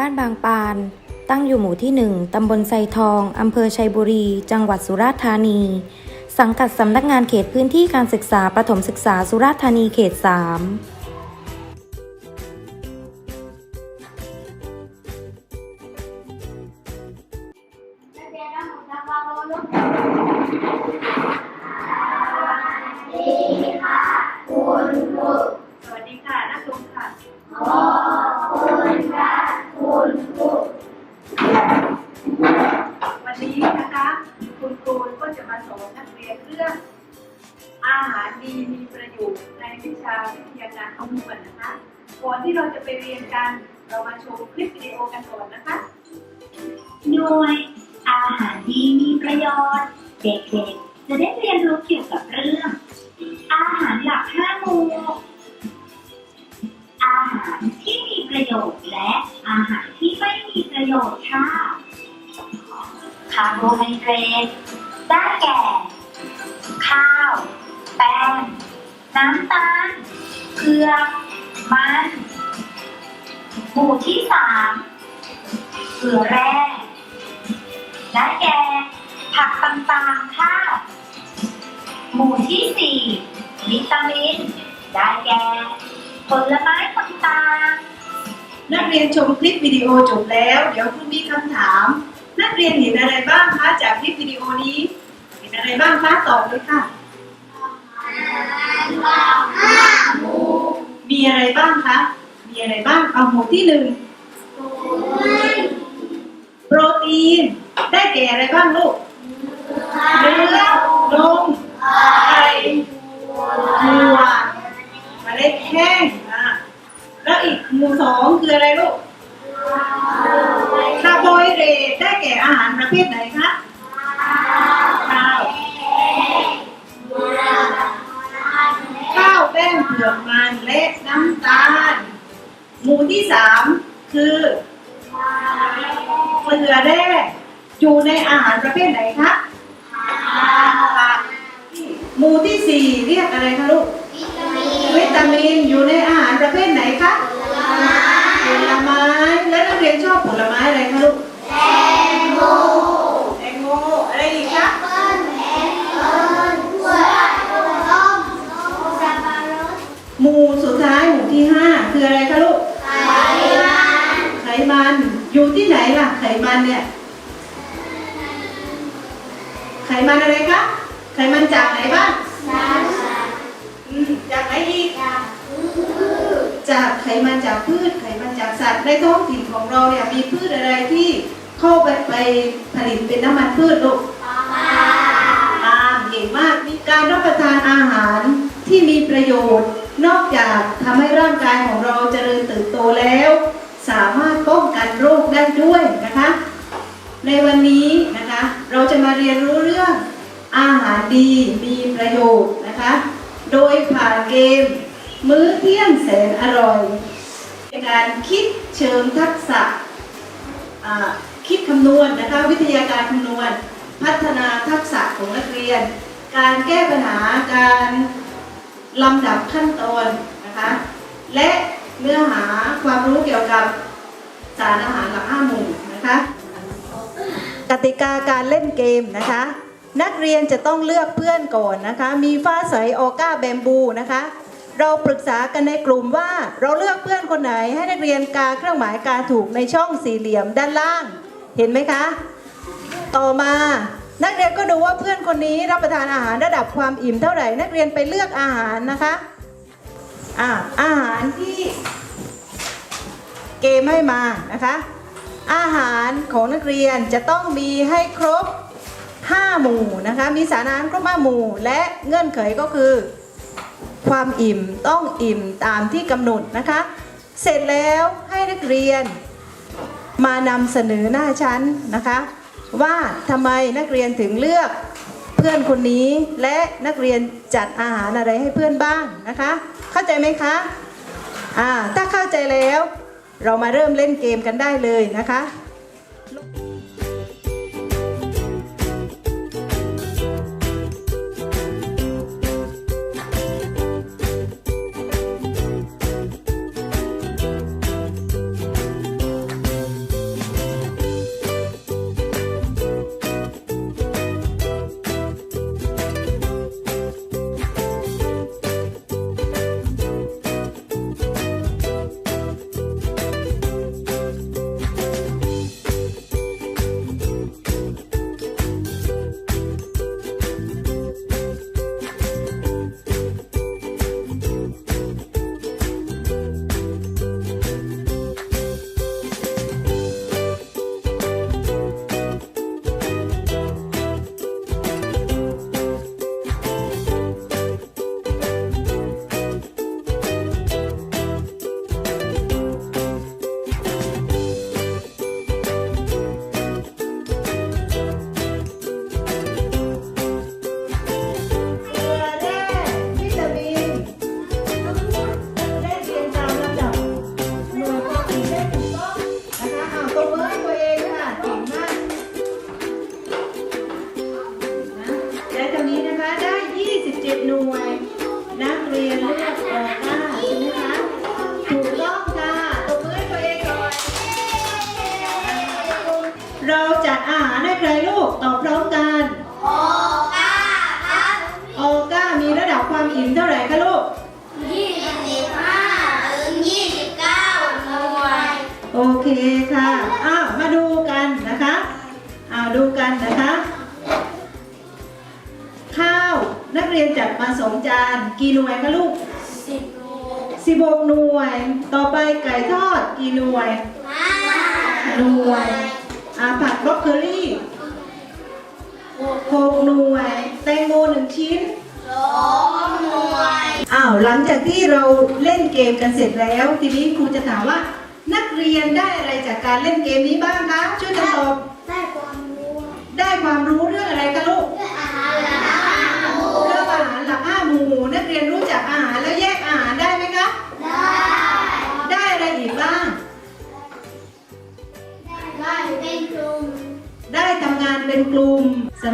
บ้านบางปาน ตั้งอยู่หมู่ที่ 1 ตำบลไซทอง อำเภอชัยบุรี จังหวัดสุราษฎร์ธานี สังกัดสำนักงานเขตพื้นที่การศึกษาประถมศึกษาสุราษฎร์ธานีเขต3สวัสดี กันก่อนนะคะ หน่วย อาหารดีมีประโยชน์ เด็กๆ จะได้เรียนรู้เกี่ยวกับเรื่อง อาหารหลักห้าหมู่อาหารที่มีประโยชน์และอาหารที่ไม่มีประโยชน์ค่ะ คาร์โบไฮเดรตได้แก่ ข้าว แป้ง น้ำตาล เกลือ มัน หมู่ที่สาม เกลือแร่ได้แก่ผักต่างๆ ค่ะ หมู่ที่สี่วิตามิน ได้แก่ผลไม้ต่างๆ นักเรียนชมคลิปวิดีโอจบแล้ว เดี๋ยวคุณมีคำถาม นักเรียนเห็นอะไรบ้างคะจากคลิปวิดีโอนี้ เห็นอะไรบ้างคะตอบเลยค่ะ มีอะไรบ้างคะ มีอะไรบ้าง เอาหมวดที่หนึ่ง โปรตีน ได้แก่อะไรบ้างลูกเนื้อนมไข่ถั่วเมล็ดแห้งอะแล้วอีกหมู่สองคืออะไรลูกคาร์โบไฮเดรตได้แก่อาหารประเภทไหนคะข้าวข้าวแป้งเผือกมันและน้ำตาล หมู่ที่สามคือ เกลือแร่อยู่ในอาหารประเภทไหนคะผักหมู่ที่สี่เรียกอะไรคะลูก วิตามินอยู่ในอาหารประเภทไหนคะผลไม้แล้ว ลูกปามเก่งมากมีการรับประทานอาหารที่มีประโยชน์ นอกจากทำให้ร่างกายของเราเจริญเติบโตแล้ว สามารถป้องกันโรคได้ด้วยนะคะ ในวันนี้นะคะ เราจะมาเรียนรู้เรื่องอาหารดีมีประโยชน์นะคะ โดยผ่านเกม มื้อเที่ยงแสนอร่อยเป็นการคิดเชิงทักษะอ่า คิดคำนวณนะคะวิทยาการคำนวณ พัฒนาทักษะของนักเรียน การแก้ปัญหาการลำดับขั้นตอนนะคะและเนื้อหาความรู้เกี่ยวกับสารอาหารหลักห้าหมู่นะคะกติกาการเล่นเกมนะคะ นักเรียนจะต้องเลือกเพื่อนก่อนนะคะ มีฟ้าใสออก้าแบมบูนะคะ เราปรึกษากันในกลุ่มว่าเราเลือกเพื่อนคนไหนให้นักเรียนกาเครื่องหมายกาถูกในช่องสี่เหลี่ยมด้านล่าง เห็นไหมคะ ต่อมานักเรียนก็ดูว่าเพื่อนคนนี้รับประทานอาหารระดับความอิ่มเท่าไหร่ นักเรียนไปเลือกอาหารนะคะอ่าอาหารที่เกมให้มานะคะ อาหารของนักเรียนจะต้องมีให้ครบ 5 หมู่นะคะ มีสารอาหารครบ5หมู่ และเงื่อนไขก็คือ ความอิ่มต้องอิ่มตามที่กำหนดนะคะ เสร็จแล้วให้นักเรียน มานำเสนอหน้าชั้นนะคะ ว่าทำไมนักเรียนถึงเลือกเพื่อนคนนี้และนักเรียนจัดอาหารอะไรให้เพื่อนบ้างนะคะ เข้าใจไหมคะอ่าถ้าเข้าใจแล้ว เรามาเริ่มเล่นเกมกันได้เลยนะคะันนะคะ ข้าวนักเรียนจัดมาสองจานกี่หน่วยคะลูกสิบสิบหกหน่วย ต่อไปไก่ทอดกี่หน่วยหน่วยอ่าผักบล็อกเกอรี่หกหน่วย แตงโมหนึ่งชิ้นสองหน่วยอ้าวหลังจากที่เราเล่นเกมกันเสร็จแล้ว ทีนี้ครูจะถามว่า นักเรียนได้อะไรจากการเล่นเกมนี้บ้างคะช่วยกันตอบ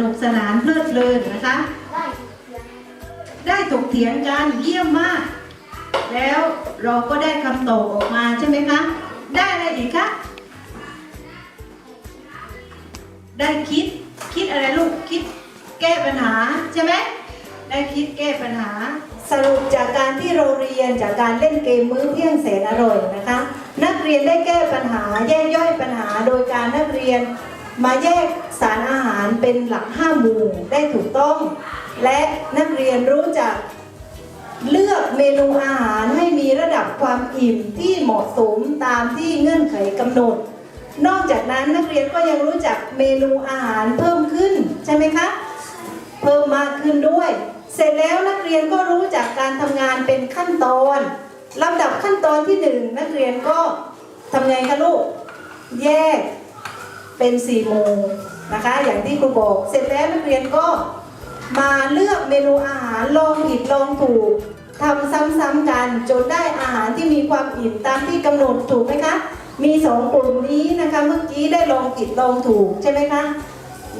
นุกสนานเพลิดเพลินนะคะ ได้ถกเถียงกันเยี่ยมมาก แล้วเราก็ได้คำตอบออกมาใช่ไหมคะ ได้อะไรอีกคะ ได้คิด คิดอะไรลูก คิดแก้ปัญหาใช่ไหม ได้คิดแก้ปัญหา สรุปจากการที่เราเรียนจากการเล่นเกมมื้อเที่ยงแสนอร่อยนะคะ นักเรียนได้แก้ปัญหาแยกย่อยปัญหาโดยการนักเรียน มาแยกสารอาหารเป็นหลักห้าหมู่ได้ถูกต้อง และนักเรียนรู้จักเลือกเมนูอาหารให้มีระดับความอิ่มที่เหมาะสมตามที่เงื่อนไขกำหนด นอกจากนั้นนักเรียนก็ยังรู้จักเมนูอาหารเพิ่มขึ้นใช่ไหมคะ เพิ่มมากขึ้นด้วย เสร็จแล้วนักเรียนก็รู้จักการทำงานเป็นขั้นตอนลำดับขั้นตอนที่หนึ่งนักเรียนก็ทำไงคะลูก แยก เป็นสี่หมู่นะคะ อย่างที่ครูบอก เสร็จแล้วนักเรียนก็มาเลือกเมนูอาหารลองผิดลองถูกทำซ้ำๆกันจนได้อาหารที่มีความอิ่มตามที่กำหนดถูกไหมคะ มีสองกลุ่มนี้นะคะ เมื่อกี้ได้ลองผิดลองถูกใช่ไหมคะ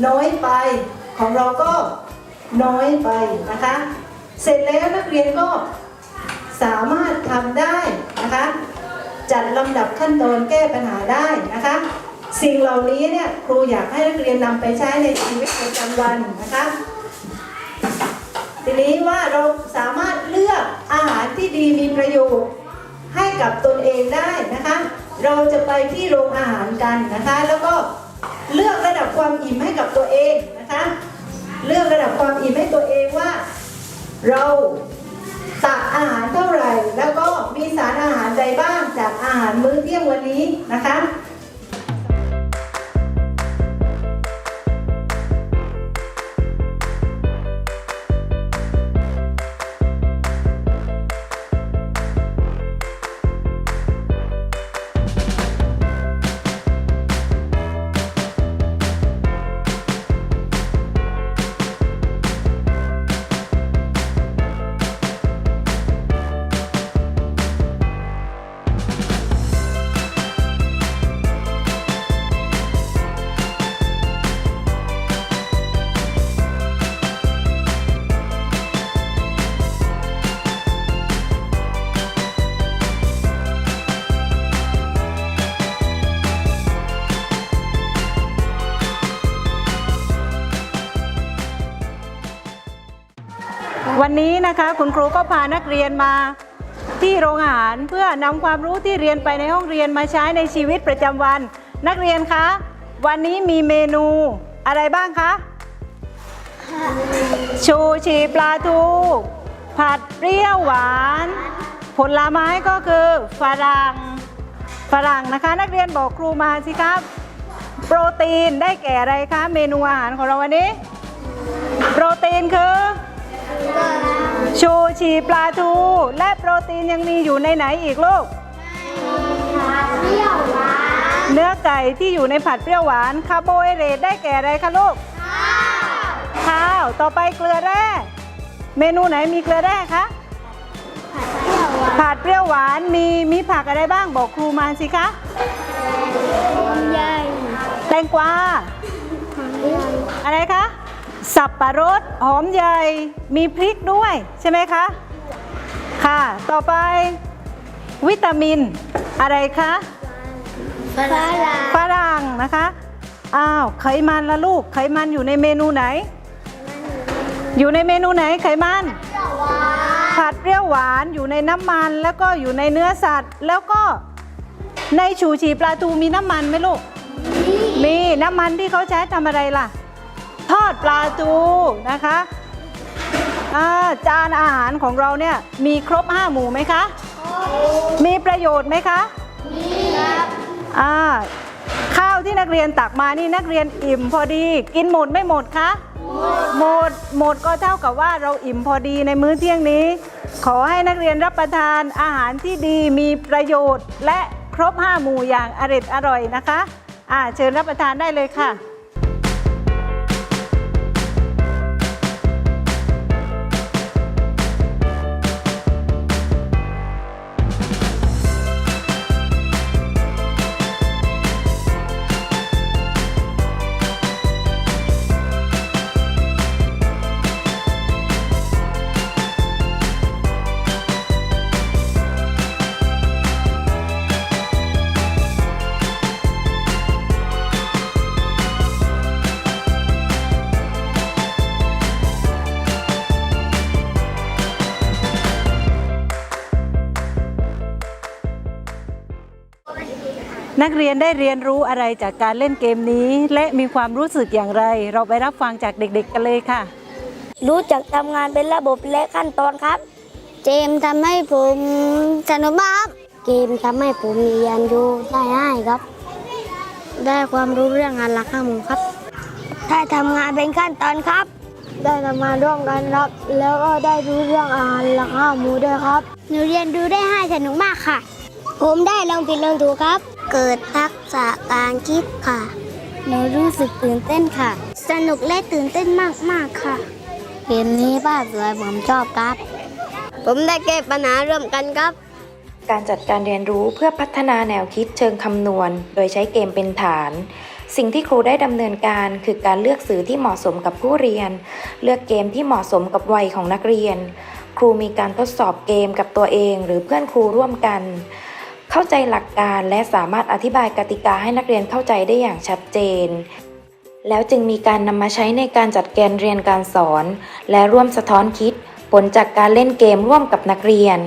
น้อยไปของเราก็น้อยไปนะคะ เสร็จแล้วนักเรียนก็สามารถทำได้นะคะ จัดลำดับขั้นตอนแก้ปัญหาได้นะคะ สิ่งเหล่านี้เนี่ยครูอยากให้นักเรียนนำไปใช้ในชีวิตประจำวันนะคะทีนี้ว่าเราสามารถเลือกอาหารที่ดีมีประโยชน์ให้กับตนเองได้นะคะ เราจะไปที่โรงอาหารกันนะคะ แล้วก็เลือกระดับความอิ่มให้กับตัวเองนะคะ เลือกระดับความอิ่มให้ตัวเองว่า เราตักอาหารเท่าไหร่ แล้วก็มีสารอาหารใดบ้างจากอาหารมื้อเที่ยงวันนี้นะคะ วันนี้นะคะคุณครูก็พานักเรียนมาที่โรงอาหารเพื่อนำความรู้ที่เรียนไปในห้องเรียนมาใช้ในชีวิตประจำวัน นักเรียนคะ วันนี้มีเมนูอะไรบ้างคะชูชีปลาทู ผัดเปรี้ยวหวาน ผลไม้ก็คือฝรั่งฝรั่งนะคะ นักเรียนบอกครูมาสิครับ โปรตีนได้แก่อะไรคะ เมนูอาหารของเราวันนี้ โปรตีนคือ ชูชีปลาทู และโปรตีนยังมีอยู่ในไหนอีกลูกเปรี้ยวหวานเนื้อไก่ที่อยู่ในผัดเปรี้ยวหวานคาร์โบไฮเดรตได้แก่อะไรคะลูก ข้าว ต่อไปเกลือแร่ เมนูไหนมีเกลือแร่คะ ผัดเปรี้ยวหวานมีมีผักอะไรบ้างบอกครูมาสิคะใหญ่แตงกวาอะไรคะ สับปะรดหอมใหญ่มีพริกด้วยใช่ไหมคะ ค่ะ ต่อไป วิตามิน อะไรคะฝรั่งฝรั่งนะคะ อ้าวไขมันละลูก ไขมันอยู่ในเมนูไหน อยู่ในเมนูไหนไขมัน ผัดเปรี้ยวหวานอยู่ในน้ำมันแล้วก็อยู่ในเนื้อสัตว์ แล้วก็ในชูชีปลาทูมีน้ำมันไหมลูก มีน้ำมันที่เขาใช้ทำอะไรล่ะ ทอดปลาทูนะคะอ่าจานอาหารของเราเนี่ยมีครบห้าหมู่ไหมคะ มีประโยชน์ไหมคะ มีครับอ่าข้าวที่นักเรียนตักมานี่นักเรียนอิ่มพอดี กินหมดไม่หมดคะหมดหมดก็เท่ากับว่าเราอิ่มพอดีในมื้อเที่ยงนี้ ขอให้นักเรียนรับประทานอาหารที่ดีมีประโยชน์ และครบห้าหมู่อย่างอร็ดอร่อยนะคะอ่าเชิญรับประทานได้เลยค่ะ นักเรียนได้เรียนรู้อะไรจากการเล่นเกมนี้ และมีความรู้สึกอย่างไร เราไปรับฟังจากเด็กๆกันเลยค่ะ รู้จักทำงานเป็นระบบและขั้นตอนครับ เกมทำให้ผมสนุกมากครับเกมทำให้ผมเรียนรู้ได้ง่ายครับ ได้ความรู้เรื่องงานหลักข้ามูครับ ได้ทำงานเป็นขั้นตอนครับ ได้ทำงานร่วมกันครับ แล้วก็ได้รู้เรื่องอาหารหลักข้ามูด้วยครับ หนูเรียนรู้ได้ให้สนุกมากค่ะ ผมได้ลองผิดลองถูกครับ เกิดทักษะการคิดค่ะ หนูรู้สึกตื่นเต้นค่ะ สนุกและตื่นเต้นมาก ๆ ค่ะ เกมนี้ป้าสวยผมชอบครับ ผมได้แก้ปัญหาร่วมกันครับ การจัดการเรียนรู้เพื่อพัฒนาแนวคิดเชิงคำนวณ โดยใช้เกมเป็นฐาน สิ่งที่ครูได้ดำเนินการคือการเลือกสื่อที่เหมาะสมกับผู้เรียน เลือกเกมที่เหมาะสมกับวัยของนักเรียน ครูมีการทดสอบเกมกับตัวเอง หรือเพื่อนครูร่วมกัน เข้าใจหลักการและสามารถอธิบายกติกาให้นักเรียนเข้าใจได้อย่างชัดเจน แล้วจึงมีการนำมาใช้ในการจัดแการเรียนการสอน และร่วมสะท้อนคิด ผลจากการเล่นเกมร่วมกับนักเรียน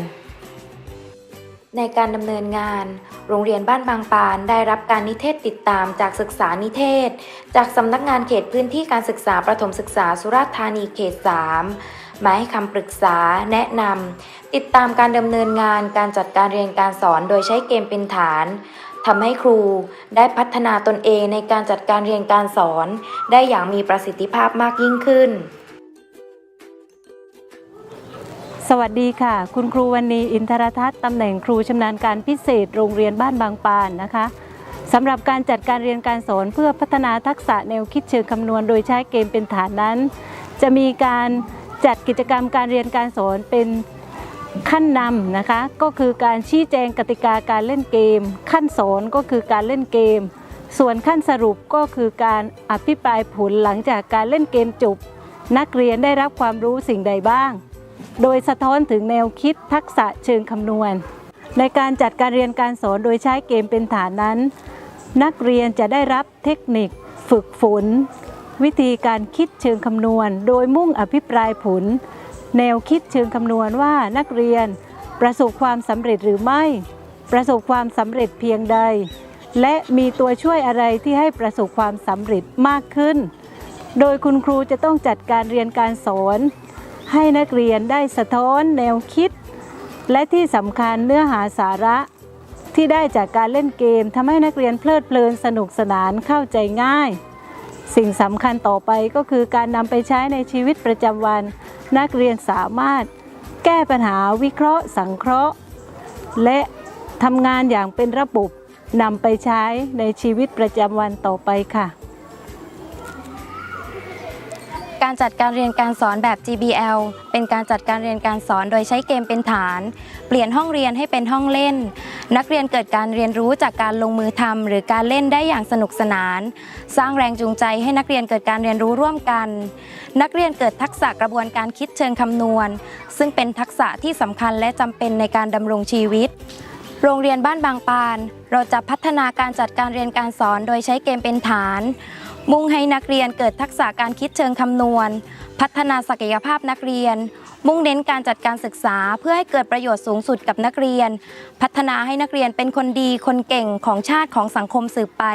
ในการดำเนินงาน โรงเรียนบ้านบางปานได้รับการนิเทศติดตามจากศึกษานิเทศ จากสำนักงานเขตพื้นที่การศึกษาประถมศึกษาสุราษฎร์ธานีเขต 3 มาให้คำปรึกษาแนะนำติดตามการดำเนินงานการจัดการเรียนการสอนโดยใช้เกมเป็นฐานทำให้ครูได้พัฒนาตนเองในการจัดการเรียนการสอน ได้อย่างมีประสิทธิภาพมากยิ่งขึ้น สวัสดีค่ะ คุณครูวันนีอินทรทัศน์ตำแหน่งครูชำนาญการพิเศษโรงเรียนบ้านบางปานนะคะสำหรับการจัดการเรียนการสอนเพื่อพัฒนาทักษะแนวคิดเชิงคำนวณ โดยใช้เกมเป็นฐานนั้น จะมีการ จัดกิจกรรมการเรียนการสอนเป็นขั้นนำนะคะ ก็คือการชี้แจงกติกาการเล่นเกม ขั้นสอนก็คือการเล่นเกม ส่วนขั้นสรุปก็คือการอภิปรายผลหลังจากการเล่นเกมจบ นักเรียนได้รับความรู้สิ่งใดบ้าง โดยสะท้อนถึงแนวคิดทักษะเชิงคำนวณ ในการจัดการเรียนการสอนโดยใช้เกมเป็นฐานนั้น นักเรียนจะได้รับเทคนิค ฝึกฝน วิธีการคิดเชิงคำนวณ โดยมุ่งอภิปรายผล แนวคิดเชิงคำนวณว่านักเรียน ประสบความสำเร็จหรือไม่ ประสบความสำเร็จเพียงใด และมีตัวช่วยอะไรที่ให้ประสบความสำเร็จมากขึ้น โดยคุณครูจะต้องจัดการเรียนการสอน ให้นักเรียนได้สะท้อนแนวคิด และที่สำคัญเนื้อหาสาระที่ได้จากการเล่นเกมทำให้นักเรียนเพลิดเพลินสนุกสนานเข้าใจง่าย สิ่งสำคัญต่อไปก็คือการนำไปใช้ในชีวิตประจำวัน นักเรียนสามารถแก้ปัญหาวิเคราะห์ สังเคราะห์ และทำงานอย่างเป็นระบบนำไปใช้ในชีวิตประจำวันต่อไปค่ะ การจัดการเรียนการสอนแบบ GBL เป็นการจัดการเรียนการสอนโดยใช้เกมเป็นฐาน เปลี่ยนห้องเรียนให้เป็นห้องเล่น นักเรียนเกิดการเรียนรู้จากการลงมือทำหรือการเล่นได้อย่างสนุกสนาน สร้างแรงจูงใจให้นักเรียนเกิดการเรียนรู้ร่วมกัน นักเรียนเกิดทักษะกระบวนการคิดเชิงคำนวณ ซึ่งเป็นทักษะที่สำคัญและจำเป็นในการดำรงชีวิตโรงเรียนบ้านบางปาน เราจะพัฒนาการจัดการเรียนการสอนโดยใช้เกมเป็นฐาน มุ่งให้นักเรียนเกิดทักษะการคิดเชิงคำนวณ พัฒนาศักยภาพนักเรียน มุ่งเน้นการจัดการศึกษาเพื่อให้เกิดประโยชน์สูงสุดกับนักเรียน พัฒนาให้นักเรียนเป็นคนดีคนเก่งของชาติของสังคมสืบไป